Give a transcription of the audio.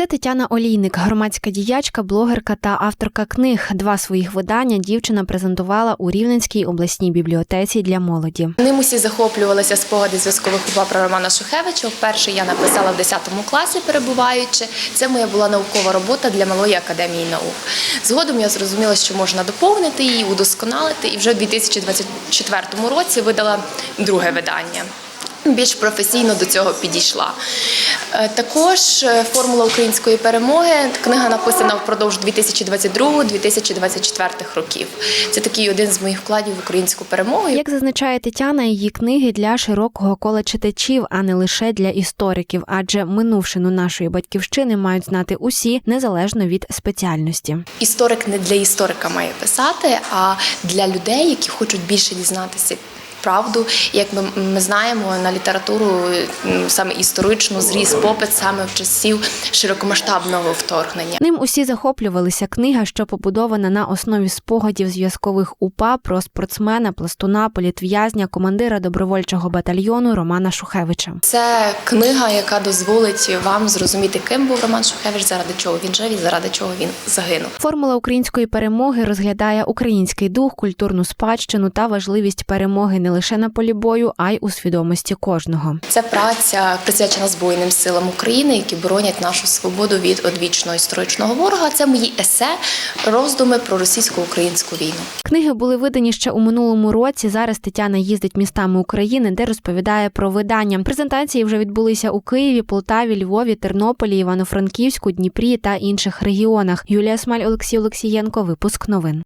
Це Тетяна Олійник, громадська діячка, блогерка та авторка книг. Два своїх видання дівчина презентувала у Рівненській обласній бібліотеці для молоді. Ним усі захоплювалися спогади зв'язкових УПА про Романа Шухевича. Вперше я написала в 10 класі, перебуваючи. Це моя була наукова робота для малої академії наук. Згодом я зрозуміла, що можна доповнити її, удосконалити, і вже в 2024 році видала друге видання. Більш професійно до цього підійшла. Е, Також е, формула української перемоги. Книга написана впродовж 2022-2024 років. Це такий один з моїх вкладів в українську перемогу. Як зазначає Тетяна, її книги для широкого кола читачів, а не лише для істориків, адже минувшину нашої батьківщини мають знати усі незалежно від спеціальності. Історик не для історика має писати, а для людей, які хочуть більше дізнатися. Правду, як ми, ми знаємо, на літературу саме історичну зріс попит саме в часів широкомасштабного вторгнення. Ним усі захоплювалися. Книга, що побудована на основі спогадів зв'язкових УПА про спортсмена, пластуна, політв'язня, командира добровольчого батальйону Романа Шухевича. Це книга, яка дозволить вам зрозуміти, ким був Роман Шухевич, заради чого він жив і заради чого він загинув. Формула української перемоги розглядає український дух, культурну спадщину та важливість перемоги не лише на полі бою, а й у свідомості кожного. Це праця присвячена Збройним силам України, які боронять нашу свободу від одвічного історичного ворога. Це мої есе, роздуми про російсько-українську війну. Книги були видані ще у минулому році. Зараз Тетяна їздить містами України, де розповідає про видання. Презентації вже відбулися у Києві, Полтаві, Львові, Тернополі, Івано-Франківську, Дніпрі та інших регіонах. Юлія Смаль, Олексій Олексієнко. Випуск новин.